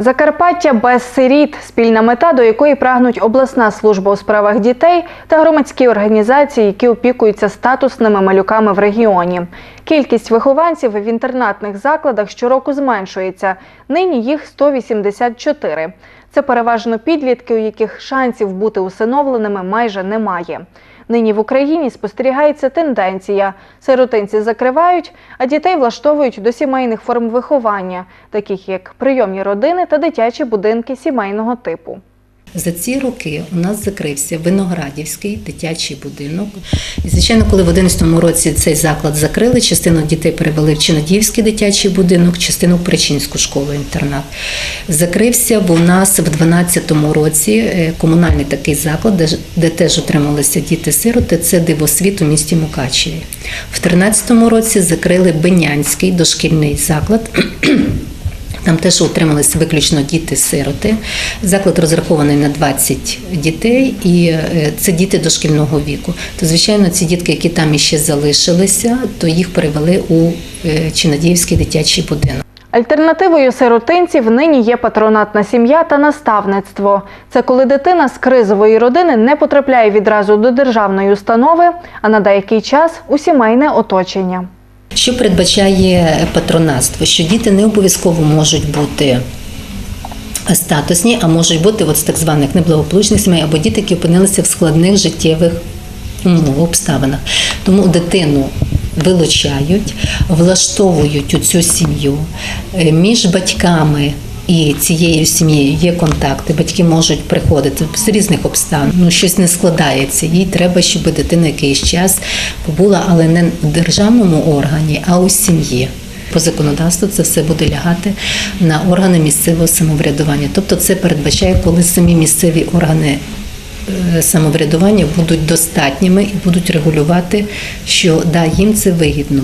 Закарпаття без сиріт спільна мета, до якої прагнуть обласна служба у справах дітей та громадські організації, які опікуються статусними малюками в регіоні. Кількість вихованців в інтернатних закладах щороку зменшується. Нині їх 184. Це переважно підлітки, у яких шансів бути усиновленими майже немає. Нині в Україні спостерігається тенденція: сиротинці закривають, а дітей влаштовують до сімейних форм виховання, таких як прийомні родини та дитячі будинки сімейного типу. За ці роки у нас закрився Виноградівський дитячий будинок. І, звичайно, коли в 2011 році цей заклад закрили, частину дітей перевели в Чинадіївський дитячий будинок, частину в Причинську школу-інтернат. Закрився, бо у нас в 2012 році е, комунальний такий заклад, де, де теж отрималися діти-сироти, це дивосвіт у місті Мукачеві. В 2013 році закрили Бенянський дошкільний заклад. Там теж утрималися виключно діти-сироти. Заклад розрахований на 20 дітей, і е, це діти дошкільного віку. То, звичайно, ці дітки, які там іще залишилися, то їх перевели у е, Чинадіївський дитячий будинок. Альтернативою сиротинців нині є патронатна сім'я та наставництво. Це коли дитина з кризової родини не потрапляє відразу до державної установи, а на деякий час у сімейне оточення. Що передбачає патронатство? Що діти не обов'язково можуть бути статусні, а можуть бути от з так званих неблагополучних сімей або діти, які опинилися в складних життєвих умовах, обставинах. Тому дитину вилучають, влаштовують у цю сім'ю Е, між батьками. І цією сім'єю є контакти, батьки можуть приходити з різних обставин. Ну щось не складається. Їй треба, щоб дитина якийсь час побула, але не в державному органі, а у сім'ї. По законодавству це все буде лягати на органи місцевого самоврядування. Тобто, це передбачає, коли самі місцеві органи е, самоврядування будуть достатніми і будуть регулювати, що да, їм це вигідно.